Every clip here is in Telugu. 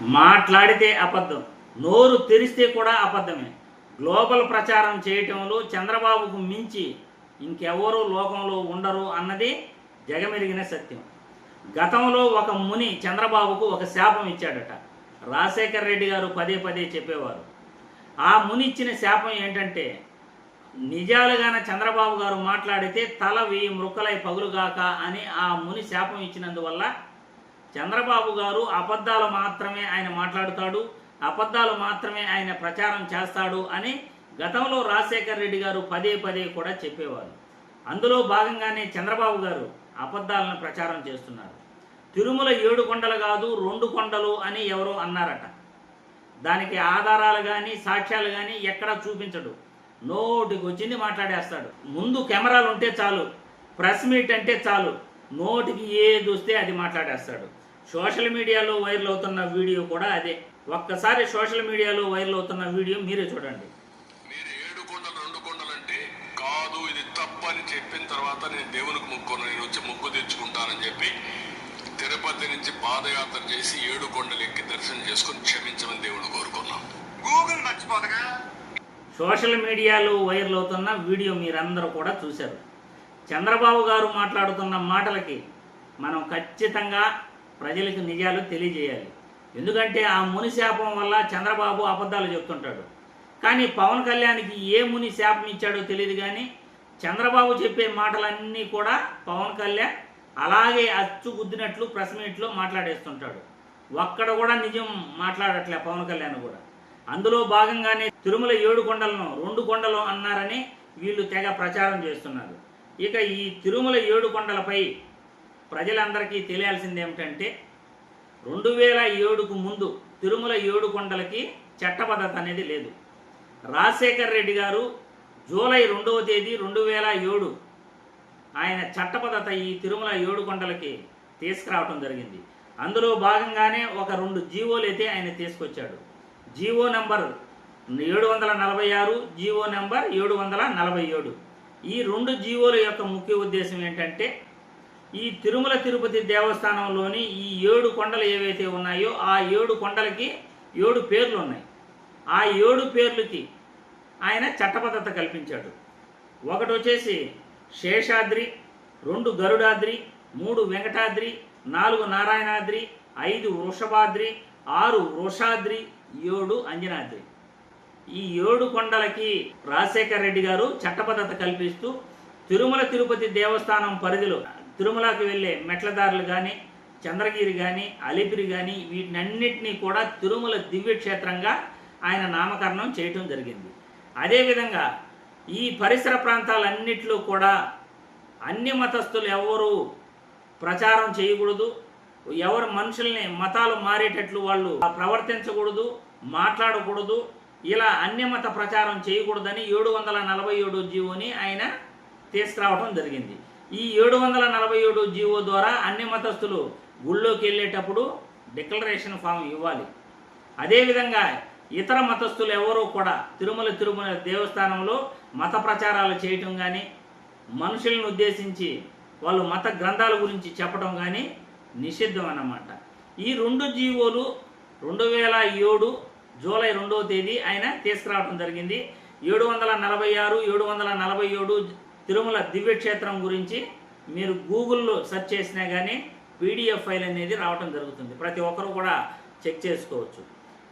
మాట్లాడితే అబద్ధం నోరు తెరిస్తే కూడా అబద్ధమే. గ్లోబల్ ప్రచారం చేయటంలో చంద్రబాబుకు మించి ఇంకెవరూ లోకంలో ఉండరు అన్నది జగమెరిగిన సత్యం. గతంలో ఒక ముని చంద్రబాబుకు ఒక శాపం ఇచ్చాడట. రాజశేఖర రెడ్డి గారు పదే పదే చెప్పేవారు. ఆ ముని ఇచ్చిన శాపం ఏంటంటే నిజాలుగాన చంద్రబాబు గారు మాట్లాడితే తల వెయ్యి మృక్కలై పగులుగాక అని ఆ ముని శాపం ఇచ్చినందువల్ల చంద్రబాబు గారు అబద్ధాలు మాత్రమే ఆయన మాట్లాడుతాడు అబద్ధాలు మాత్రమే ఆయన ప్రచారం చేస్తాడు అని గతంలో రాజశేఖర్ రెడ్డి గారు పదే పదే కూడా చెప్పేవారు. అందులో భాగంగానే చంద్రబాబు గారు అబద్ధాలను ప్రచారం చేస్తున్నారు. తిరుమల ఏడు కొండలు కాదు రెండు కొండలు అని ఎవరో అన్నారట. దానికి ఆధారాలు కానీ సాక్ష్యాలు కానీ ఎక్కడా చూపించడు. నోటికి వచ్చింది మాట్లాడేస్తాడు. ముందు కెమెరాలు ఉంటే చాలు ప్రెస్ మీట్ అంటే చాలు నోటికి ఏది వస్తే అది మాట్లాడేస్తాడు. సోషల్ మీడియాలో వైరల్ అవుతున్న వీడియో కూడా అదే. ఒక్కసారి సోషల్ మీడియాలో వైరల్ అవుతున్న వీడియో మీరే చూడండి. మీరు ఏడు కొండలు రెండు కొండలు అంటే కాదు ఇది తప్పని చెప్పిన తర్వాత నేను దేవునికి మొక్కును నేను వచ్చి మొక్కు తెచ్చుకుంటానని చెప్పి తిరుపతి నుంచి పాదయాత్ర చేసి ఏడు కొండలు ఎక్కి దర్శనం చేసుకుని క్షమించమని దేవుడు కోరుకున్నాం. గూగుల్ మర్చిపోతగా సోషల్ మీడియాలో వైరల్ అవుతున్న వీడియో మీరందరూ కూడా చూశారు. చంద్రబాబు గారు మాట్లాడుతున్న మాటలకి మనం ఖచ్చితంగా ప్రజలకు నిజాలు తెలియజేయాలి. ఎందుకంటే ఆ ముని శాపం వల్ల చంద్రబాబు అబద్ధాలు చెప్తుంటాడు. కానీ పవన్ కళ్యాణ్కి ఏ ముని శాపం ఇచ్చాడో తెలియదు కానీ చంద్రబాబు చెప్పే మాటలన్నీ కూడా పవన్ కళ్యాణ్ అలాగే అచ్చు గుద్దినట్లు ప్రెస్ మీట్లో మాట్లాడేస్తుంటాడు. ఒక్కడ కూడా నిజం మాట్లాడట్లే పవన్ కళ్యాణ్ కూడా. అందులో భాగంగానే తిరుమల ఏడు కొండలను రెండు కొండలు అన్నారని వీళ్ళు తెగ ప్రచారం చేస్తున్నారు. ఇక ఈ తిరుమల ఏడు కొండలపై ప్రజలందరికీ తెలియాల్సింది ఏమిటంటే రెండు వేల ఏడుకు ముందు తిరుమల ఏడు కొండలకి చట్టబద్ధత అనేది లేదు. రాజశేఖర్ రెడ్డి గారు జూలై రెండవ తేదీ రెండు వేల ఏడు ఆయన చట్టబద్ధత ఈ తిరుమల ఏడు కొండలకి తీసుకురావడం జరిగింది. అందులో భాగంగానే ఒక రెండు జీవోలు అయితే ఆయన తీసుకొచ్చాడు. జీవో నెంబర్ ఏడు వందల నలభై ఆరు జీవో నెంబర్ ఏడు వందల నలభై ఏడు. ఈ రెండు జీవోల యొక్క ముఖ్య ఉద్దేశం ఏంటంటే ఈ తిరుమల తిరుపతి దేవస్థానంలోని ఈ ఏడు కొండలు ఏవైతే ఉన్నాయో ఆ ఏడు కొండలకి ఏడు పేర్లు ఉన్నాయి. ఆ ఏడు పేర్లకి ఆయన చట్టబద్ధత కల్పించాడు. ఒకటి వచ్చేసి శేషాద్రి రెండు గరుడాద్రి మూడు వెంకటాద్రి నాలుగు నారాయణాద్రి ఐదు వృషభాద్రి ఆరు వృషాద్రి ఏడు అంజనాద్రి. ఈ ఏడు కొండలకి రాజశేఖర రెడ్డి గారు చట్టబద్ధత కల్పిస్తూ తిరుమల తిరుపతి దేవస్థానం పరిధిలో తిరుమలకి వెళ్ళే మెట్లదారులు కానీ చంద్రగిరి కానీ అలిపిరి కానీ వీటినన్నింటినీ కూడా తిరుమల దివ్యక్షేత్రంగా ఆయన నామకరణం చేయటం జరిగింది. అదేవిధంగా ఈ పరిసర ప్రాంతాలన్నిటిలో కూడా అన్ని మతస్థులు ఎవరు ప్రచారం చేయకూడదు. ఎవరు మనుషుల్ని మతాలు మారేటట్లు వాళ్ళు ప్రవర్తించకూడదు మాట్లాడకూడదు. ఇలా అన్యమత ప్రచారం చేయకూడదని ఏడు వందల నలభై ఏడు జీవోని ఆయన తీసుకురావడం జరిగింది. ఈ ఏడు వందల నలభై ఏడు జీవో ద్వారా అన్ని మతస్థులు గుళ్ళోకి వెళ్ళేటప్పుడు డిక్లరేషన్ ఫామ్ ఇవ్వాలి. అదేవిధంగా ఇతర మతస్థులు ఎవరూ కూడా తిరుమల తిరుమల దేవస్థానంలో మత ప్రచారాలు చేయటం కానీ మనుషులను ఉద్దేశించి వాళ్ళు మత గ్రంథాల గురించి చెప్పడం కానీ నిషిద్ధం అన్నమాట. ఈ రెండు జీవోలు రెండు వేల ఏడు జూలై రెండవ తేదీ ఆయన తీసుకురావడం జరిగింది. ఏడు వందల నలభై ఆరు ఏడు వందల నలభై ఏడు తిరుమల దివ్యక్షేత్రం గురించి మీరు గూగుల్లో సెర్చ్ చేసినా కానీ పీడిఎఫ్ ఫైల్ అనేది రావడం జరుగుతుంది. ప్రతి ఒక్కరు కూడా చెక్ చేసుకోవచ్చు.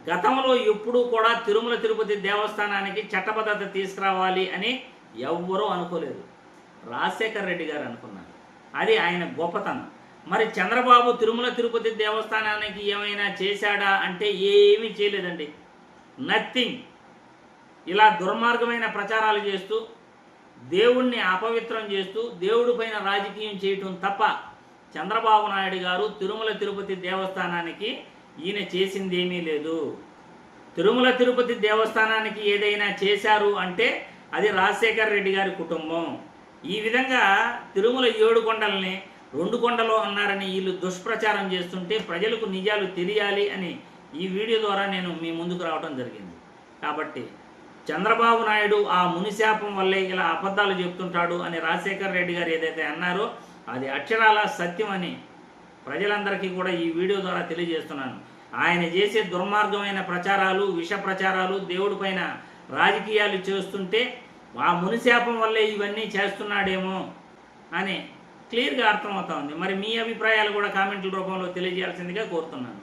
గతంలో ఎప్పుడూ కూడా తిరుమల తిరుపతి దేవస్థానానికి చట్టబద్ధత తీసుకురావాలి అని ఎవ్వరూ అనుకోలేదు. రాజశేఖర రెడ్డి గారు అనుకున్నారు. అది ఆయన గొప్పతనం. మరి చంద్రబాబు తిరుమల తిరుపతి దేవస్థానానికి ఏమైనా చేశాడా అంటే ఏమీ చేయలేదండి. నథింగ్. ఇలా దుర్మార్గమైన ప్రచారాలు చేస్తూ దేవుణ్ణి అపవిత్రం చేస్తూ దేవుడి పైన రాజకీయం చేయటం తప్ప చంద్రబాబు నాయుడు గారు తిరుమల తిరుపతి దేవస్థానానికి ఈయన చేసిందేమీ లేదు. తిరుమల తిరుపతి దేవస్థానానికి ఏదైనా చేశారు అంటే అది రాజశేఖర్ రెడ్డి గారి కుటుంబం. ఈ విధంగా తిరుమల ఏడు కొండల్ని రెండు కొండలో అన్నారని వీళ్ళు దుష్ప్రచారం చేస్తుంటే ప్రజలకు నిజాలు తెలియాలి అని ఈ వీడియో ద్వారా నేను మీ ముందుకు రావడం జరిగింది. కాబట్టి చంద్రబాబు నాయుడు ఆ మునిశాపం వల్లే ఇలా అబద్ధాలు చెప్తుంటాడు అని రాజశేఖర్ రెడ్డి గారు ఏదైతే అన్నారో అది అక్షరాల సత్యం అని ప్రజలందరికీ కూడా ఈ వీడియో ద్వారా తెలియజేస్తున్నాను. ఆయన చేసే దుర్మార్గమైన ప్రచారాలు విష ప్రచారాలు దేవుడిపైన రాజకీయాలు చేస్తుంటే ఆ మునిశాపం వల్లే ఇవన్నీ చేస్తున్నాడేమో అని క్లియర్గా అర్థమవుతా ఉంది. మరి మీ అభిప్రాయాలు కూడా కామెంట్ల రూపంలో తెలియజేయాల్సిందిగా కోరుతున్నాను.